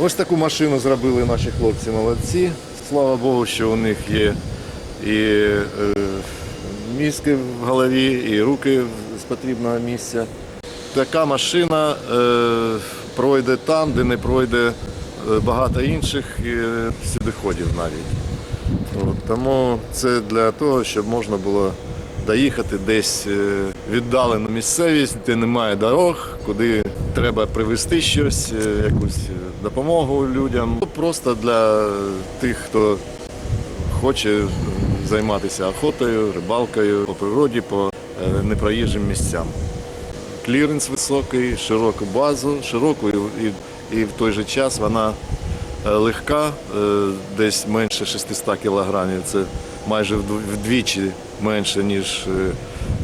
Ось таку машину зробили наші хлопці молодці. Слава Богу, що у них є і е, мізки в голові, і руки з потрібного місця. Така машина е, пройде там, де не пройде е, багато інших сюдоходів навіть. Тому це для того, щоб можна було доїхати десь віддалену місцевість, де немає дорог, куди треба привезти щось, е, якусь допомогу людям. Просто для тих, хто хоче займатися охотою, рибалкою по природі, по е, непроїжджим місцям. Кліренс високий, широку базу, широку і, і, в той же час вона е, легка, е, десь менше 600 кілограмів. Це майже вдвічі менше, ніж е,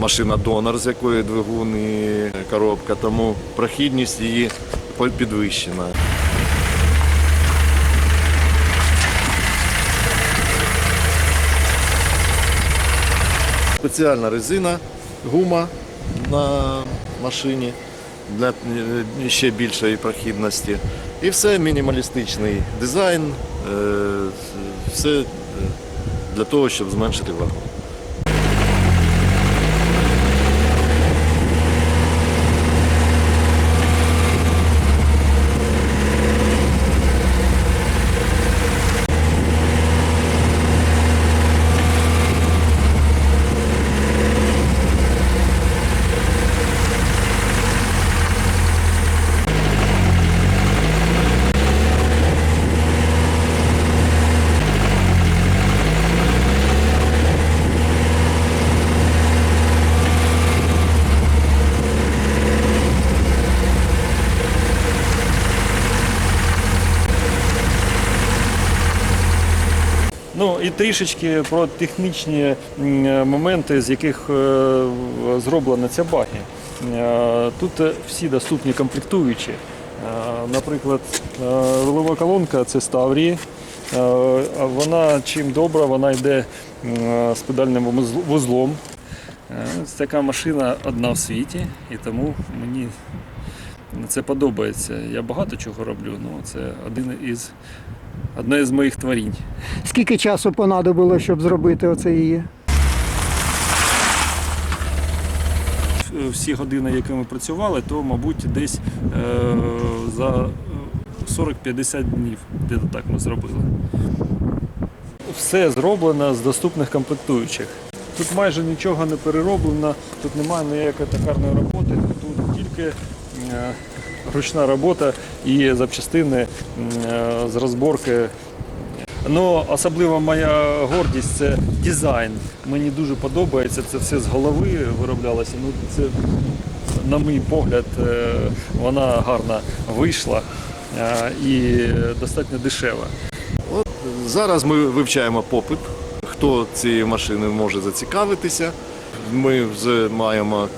машина донор, з якої двигун і коробка. Тому прохідність її підвищена. Спеціальна резина, гума на машині для е, ще більшої прохідності. І все мінімалістичний дизайн, е, все е, для того, щоб зменшити вагу. Ну і трішечки про технічні е, моменти, з яких е, зроблена ця багі. Е, Тут всі доступні комплектуючі. Наприклад, рулова колонка це Ставрії. Вона чим добра, вона йде з педальним вузлом. Е, ось Така машина одна в світі, і тому мені це подобається. Я багато чого роблю, ну це один із одне із моїх творінь. Скільки часу понадобило, щоб зробити оце її? всі години, які ми працювали, то, мабуть, десь е, за е, 40-50 днів, де так ми зробили. Все зроблено з доступних комплектуючих. Тут майже нічого не перероблено, тут немає ніякої токарної роботи, тут тільки е, ручна робота і запчастини е, з розборки Ну, особливо моя гордість це дизайн. Мені дуже подобається. Це все з голови вироблялося. Ну, це, на мій погляд, е, вона гарно вийшла е, і достатньо дешева. От зараз ми вивчаємо попит, хто цією машиною може зацікавитися. Ми вже маємо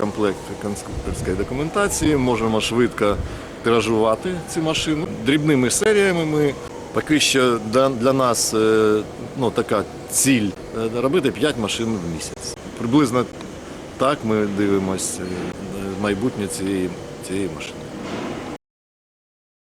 комплект конструкторської документації, можемо швидко тиражувати ці машини. Дрібними серіями ми поки що для, нас е, ну, така ціль е, робити 5 машин в місяць. Приблизно так ми дивимося майбутнє цієї, цієї машини.